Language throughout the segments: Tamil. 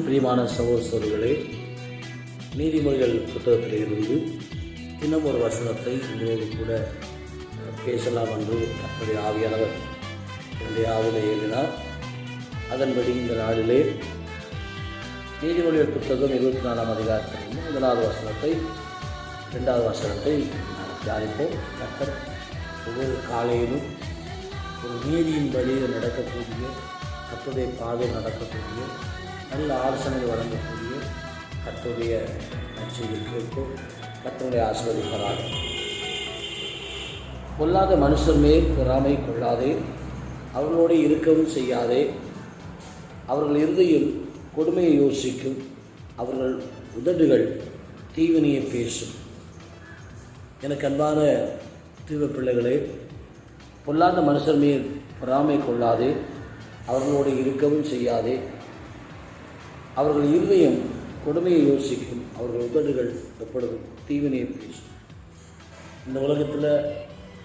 பிரியமான சகோதரர்களே நீதிமொழிகள் புத்தகத்திலிருந்து இன்னும் ஒரு வசனத்தை உங்களோடு கூட பேசலாம் என்று அப்படி ஆவியானவர் என்னுடைய ஆவிலை எழுதினார். அதன்படி இந்த நாளிலே நீதிமொழிகள் புத்தகம் இருபத்தி நாலாம் அதிகாரத்தில் முதலாவது வசனத்தை ரெண்டாவது வசனத்தை தியானிப்போம். கர்த்தர் ஒவ்வொரு காலையிலும் ஒரு நீதியின் வழியில் நடக்கக்கூடிய கத்துடைய பாதை நடக்கக்கூடிய நல்ல ஆலோசனை வழங்கக்கூடிய கத்துடைய நச்செய்தி கேட்போம் கர்த்தருடைய ஆசிர்வதிப்பதாக பொல்லாத மனுஷர் மேல் பொறாமை கொள்ளாதே அவர்களோடு இருக்கவும் செய்யாதே. அவர்கள் இருதையும் கொடுமையை யோசிக்கும் அவர்கள் உதடுகள் தீவினையை பேசும். எனக்கு அன்பான தீவ பிள்ளைகளே பொல்லாத மனுஷர் மேல் பொறாமை கொள்ளாதே. அவர்களோடு இருக்கவும் செய்யாதே. அவர்கள் இருதயம் கொடுமையை யோசிக்கும். அவர்கள் உதடுகள் எப்பொழுதும் தீவினையை பேசும். இந்த உலகத்தில்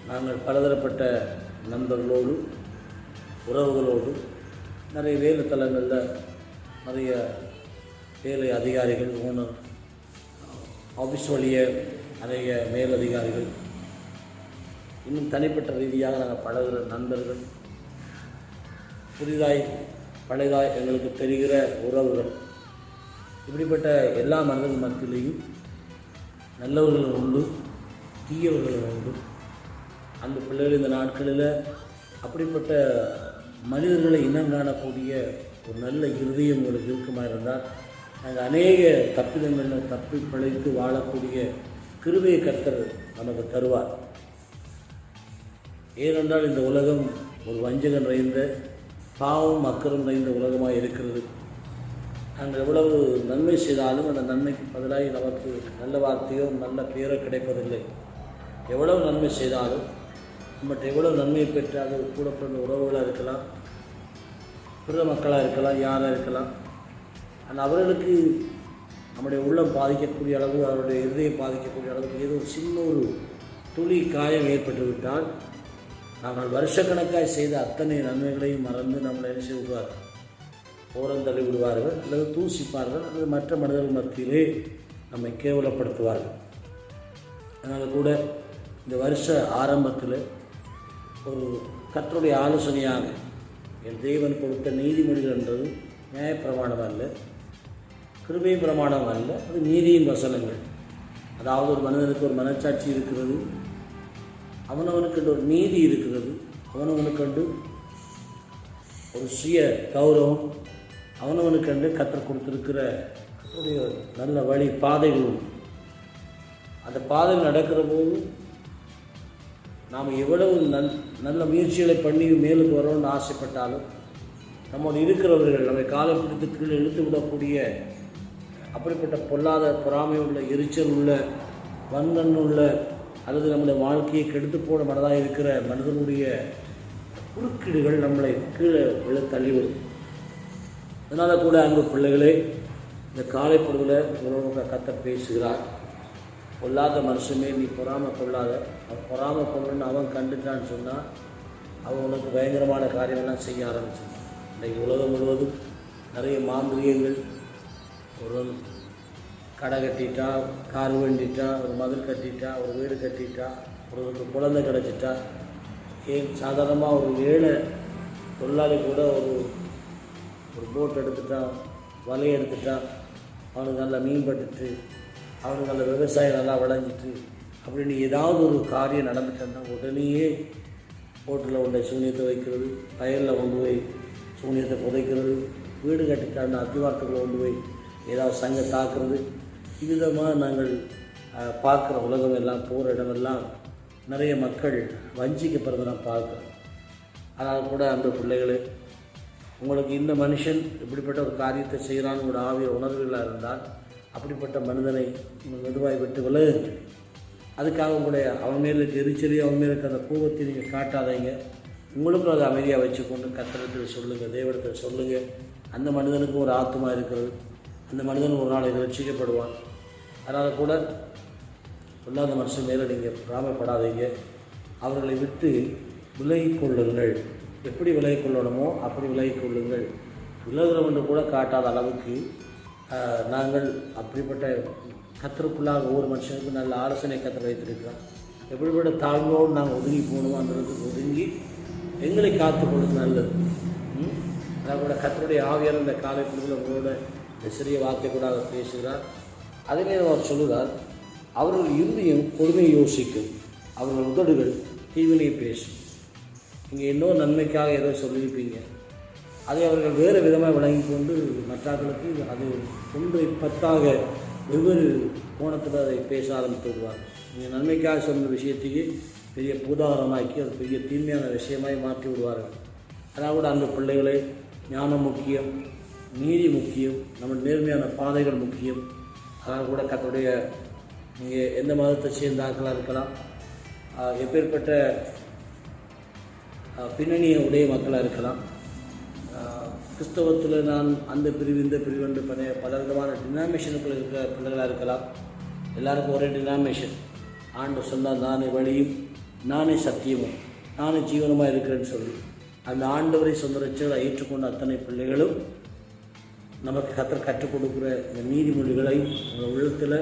நாங்கள் பலதரப்பட்ட நண்பர்களோடு உறவுகளோடு நிறைய வேலை தலங்களில் நிறைய வேலை அதிகாரிகள் ஓனர் ஆஃபீஸ் வழிய நிறைய மேலதிகாரிகள். இன்னும் தனிப்பட்ட ரீதியாக நாங்கள் பழகிற நண்பர்கள் புதிதாய் பழையதாய் எங்களுக்கு தெரிகிற உறவுகள். இப்படிப்பட்ட எல்லா மனிதர்கள் மத்தியிலையும் நல்லவர்களும் உண்டு தீயவர்களும் உண்டு. அந்த பிள்ளைகள் இந்த நாட்களில் அப்படிப்பட்ட மனிதர்களை இனம் காணக்கூடிய ஒரு நல்ல இருதயம் உங்களுக்கு இருக்குமா இருந்தால் நாங்கள் அநேக தப்பிதங்களில் தப்பி பிழைத்து வாழக்கூடிய கிருபையை கர்த்தர் நமக்கு தருவார். ஏனென்றால் இந்த உலகம் ஒரு வஞ்சகம் நிறைந்த பாவம் அக்கறம் நிறைந்த உலகமாக இருக்கிறது. நாங்கள் எவ்வளவு நன்மை செய்தாலும் அந்த நன்மைக்கு பதிலாக நமக்கு நல்ல வார்த்தையோ நல்ல பேரோ கிடைப்பதில்லை. எவ்வளவு நன்மை செய்தாலும் நம்மகிட்ட எவ்வளவு நன்மையை பெற்று அது கூட பிறந்த உறவுகளாக இருக்கலாம் பிற மக்களாக இருக்கலாம் யாராக இருக்கலாம். ஆனால் அவர்களுக்கு நம்முடைய உள்ளம் பாதிக்கக்கூடிய அளவு அவருடைய இருதயம் பாதிக்கக்கூடிய அளவுக்கு ஏதோ ஒரு சின்ன ஒரு துளி காயம் ஏற்பட்டுவிட்டால் நாங்கள் வருஷக்கணக்காய் செய்த அத்தனை நன்மைகளையும் மறந்து நம்மளை என்ன செய்து விடுவார்கள் ஓரந்தள்ளி விடுவார்கள் அல்லது தூசிப்பார்கள் அல்லது மற்ற மனிதர்கள் மத்தியிலே நம்மை கேவலப்படுத்துவார்கள். அதனால் கூட இந்த வருஷ ஆரம்பத்தில் ஒரு கற்றுடைய ஆலோசனையாக என் தேவன் கொடுத்த நீதிமொழிகள் என்றது நியாயப்பிரமாணம் அல்ல கிருபை பிரமாணம் அல்ல அது நீதியின் வசனங்கள். அதாவது ஒரு மனிதனுக்கு ஒரு மனச்சாட்சி இருக்கிறது அவனவனுக்கண்டு ஒரு நீதி இருக்கிறது. அவனவனுக்கண்டு ஒரு சுய கௌரவம். அவனவனுக்கண்டு கற்றுக் கொடுத்துருக்கிற ஒரு நல்ல வழி பாதைகள் உண்டு அந்த பாதை நடக்கிற போது நாம் எவ்வளவு நல் நல்ல முயற்சிகளை பண்ணி மேலுக்கு வரணும்னு ஆசைப்பட்டாலும் நம்மோடு இருக்கிறவர்கள் நம்மை காலை பிடித்து கீழே இழுத்து விடக்கூடிய அப்படிப்பட்ட பொல்லாத பொறாமை உள்ள எரிச்சல் உள்ள வன்கண் உள்ள அல்லது நம்முடைய வாழ்க்கையை கெடுத்து போட மனதாக இருக்கிற மனிதனுடைய குறுக்கீடுகள் நம்மளை கீழே விழ தள்ளிவிடும். அதனால் கூட அன்பு பிள்ளைகளே இந்த காலை பொழுதில் உங்களோட கத்த பேசுகிறார். பொல்லாத மனுஷமே நீ பொறாமை கொள்ளாத. அவன் பொறாமை கொள்ளணும்னு அவன் கண்டுட்டான்னு சொன்னால் அவன் உனக்கு பயங்கரமான காரியமெல்லாம் செய்ய ஆரம்பிச்சான் இன்றைக்கு உலகம் முழுவதும் நிறைய மாந்திரியங்கள் ஒரு கடை கட்டிட்டா கார் வேண்டிட்டா ஒரு மதில் கட்டிட்டா ஒரு வீடு கட்டிட்டா ஒருவருக்கு குழந்தை கிடச்சிட்டா ஏன் சாதாரணமாக ஒரு ஏழை தொழிலாளி கூட ஒரு ஒரு போட் எடுத்துட்டான் வலை எடுத்துட்டான் அவனுக்கு நல்லா மீன் பட்டுட்டு அவனுக்கு நல்ல விவசாயம் நல்லா விளைஞ்சிட்டு அப்படின்னு ஏதாவது ஒரு காரியம் நடந்துட்டேன்னா உடனேயே போட்டில் உண்டை சூனியத்தை வைக்கிறது வயலில் கொண்டு போய் சூனியத்தை புதைக்கிறது வீடு கட்டிட்டான்னு அத்திவாரத்துக்குள்ளே கொண்டு போய் ஏதாவது சங்க தாக்குறது இவ்விதமாக நாங்கள் பார்க்குற உலகம் எல்லாம் போகிற இடமெல்லாம் நிறைய மக்கள் வஞ்சிக்கப்படுறதை நான் பார்க்குறோம். அதனால் கூட அந்த பிள்ளைகளே உங்களுக்கு இந்த மனுஷன் இப்படிப்பட்ட ஒரு காரியத்தை செய்கிறான்னு ஒரு ஆவிய உணர்வுகளாக இருந்தால் அப்படிப்பட்ட மனிதனை உங்களுக்கு மெதுவாய் விட்டு விலகுங்க அதுக்காக உங்களுடைய அவன் மேலே இருக்க எரிச்சலையும் அவன் மேலே இருக்க அந்த கோபத்தை நீங்கள் காட்டாதீங்க. உங்களுக்கும் அதை அமைதியாக வச்சுக்கொண்டு கத்திரத்தில் சொல்லுங்கள் தேவடத்தில் சொல்லுங்கள். அந்த மனிதனுக்கும் ஒரு ஆத்மா இருக்கிறது. அந்த மனிதன் ஒரு நாளைக்கு ரட்சிக்கப்படுவான் அதனால் கூட பொல்லாத மனுஷன் மேலே நீங்கள் பிராமப்படாதீங்க அவர்களை விட்டு விலகி கொள்ளுங்கள். எப்படி விலகி கொள்ளணுமோ அப்படி விலகி கொள்ளுங்கள். விலகிறோம் என்று கூட காட்டாத அளவுக்கு நாங்கள் அப்படிப்பட்ட கத்தருக்குள்ளாக ஒவ்வொரு மனுஷனுக்கும் நல்ல ஆலோசனை கத்திர வைத்திருக்கிறோம் எப்படிப்பட்ட தாழ்வோடு நாங்கள் ஒதுங்கி போகணுமோ அந்த இடத்துக்கு ஒதுங்கி எங்களை காத்துக்கொள்வது நல்லது. அதாவது கூட கத்தருடைய ஆவியார் இந்த காலை பொழுதில் உங்களோட இந்த சிறிய வார்த்தை கூட அவர் பேசுகிறார். அதே அவர் சொல்லுகிறார் அவர்கள் இருதயம் பொறுமையை யோசிக்கும் அவர்கள் உதடுகள் தீவினை பேசும். நீங்கள் இன்னும் நன்மைக்காக ஏதோ சொல்லியிருப்பீங்க. அதை அவர்கள் வேறு விதமாக விளங்கி கொண்டு மற்றவர்களுக்கு அது ஒன்றை பத்தாக வெவ்வேறு கோணத்தில் அதை பேச ஆரம்பித்து விடுவார். நீங்கள் நன்மைக்காக சொன்ன விஷயத்தையே பெரிய பூதாகரமாக்கி அது பெரிய தீமையான விஷயமாய் மாற்றி விடுவார்கள். அதாவது அந்த பிள்ளைகளை ஞானம் முக்கியம். நீதி முக்கியம் நம்ம நேர்மையான பாதைகள் முக்கியம். அதனால் கூட கத்தோடைய நீங்கள் எந்த மதத்தை சேர்ந்தார்களாக இருக்கலாம். எப்பேற்பட்ட பின்னணியை உடைய மக்களாக இருக்கலாம். கிறிஸ்தவத்தில் நான் அந்த பிரிவு இந்த பிரிவு என்று பண்ண பல விதமான டினாமினேஷனுக்குள்ள இருக்கிற பிள்ளைகளாக இருக்கலாம். எல்லாருக்கும் ஒரே டினாமினேஷன் ஆண்டு சொன்னால் நானே வழியும் நானே சத்தியமும் நானே ஜீவனமாக இருக்கிறேன்னு சொல்லி. அந்த ஆண்டவரை சொந்த ரட்சகரை ஏற்றுக்கொண்ட அத்தனை பிள்ளைகளும் நமக்கு கத்தர் கற்றுக் கொடுக்குற இந்த நீதிமொழிகளை உங்கள் உள்ளத்தில்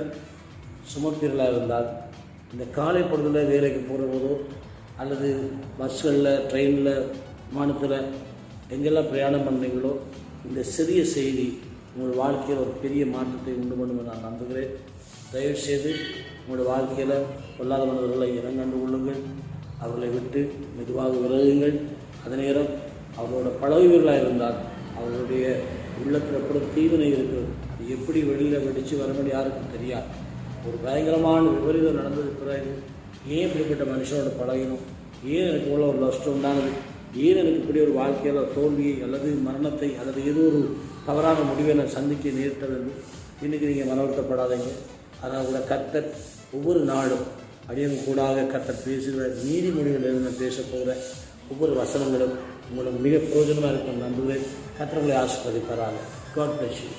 சுமப்பீர்களாக இருந்தால் இந்த காலை பொழுதில் வேலைக்கு போகிற போதோ அல்லது பஸ்களில் ட்ரெயினில் விமானத்தில் எங்கெல்லாம் பிரயாணம் பண்ணுறீங்களோ இந்த சிறிய செய்தி உங்கள் வாழ்க்கையில் ஒரு பெரிய மாற்றத்தை உண்டு பண்ணும் நான் நம்புகிறேன். தயவுசெய்து உங்களுடைய வாழ்க்கையில் பொல்லாத மனிதர்களை இனங்கண்டு கொள்ளுங்கள். அவர்களை விட்டு மெதுவாக விலகுங்கள். அதே நேரம் அவர்களோட பழகுவீர்களாக இருந்தால் அவர்களுடைய உள்ளத்தில் எப்படி தீவினை இருக்கிறது எப்படி வெளியில் வெடித்து வரணும் யாருக்கும் தெரியாது. ஒரு பயங்கரமான விபரீதம் நடந்தது பிறகு ஏன் இப்படிப்பட்ட மனுஷனோட பழகினோம் ஏன் எனக்கு உள்ள ஒரு நஷ்டம் உண்டானது? ஏன் எனக்கு இப்படி ஒரு வாழ்க்கையில் தோல்வியை அல்லது மரணத்தை அல்லது ஏதோ ஒரு தவறான முடிவை நான் சந்திக்க நேரிட்டது என்று இன்றைக்கி நீங்கள் மனவருத்தப்படாதீங்க. அதனால் கூட கத்தர் ஒவ்வொரு நாளும் அடியன் கூடாக கத்தர் பேசுகிற நீதிமொழிகளிலிருந்து நான் பேசப் போகிற ஒவ்வொரு வசனங்களும் உங்களுக்கு மிக பிரயோஜனமாக இருக்கும் நம்புகிறேன் கத்தர்களை ஆசிர்வதிப்பாராங்க காட் பிளஸ் யூ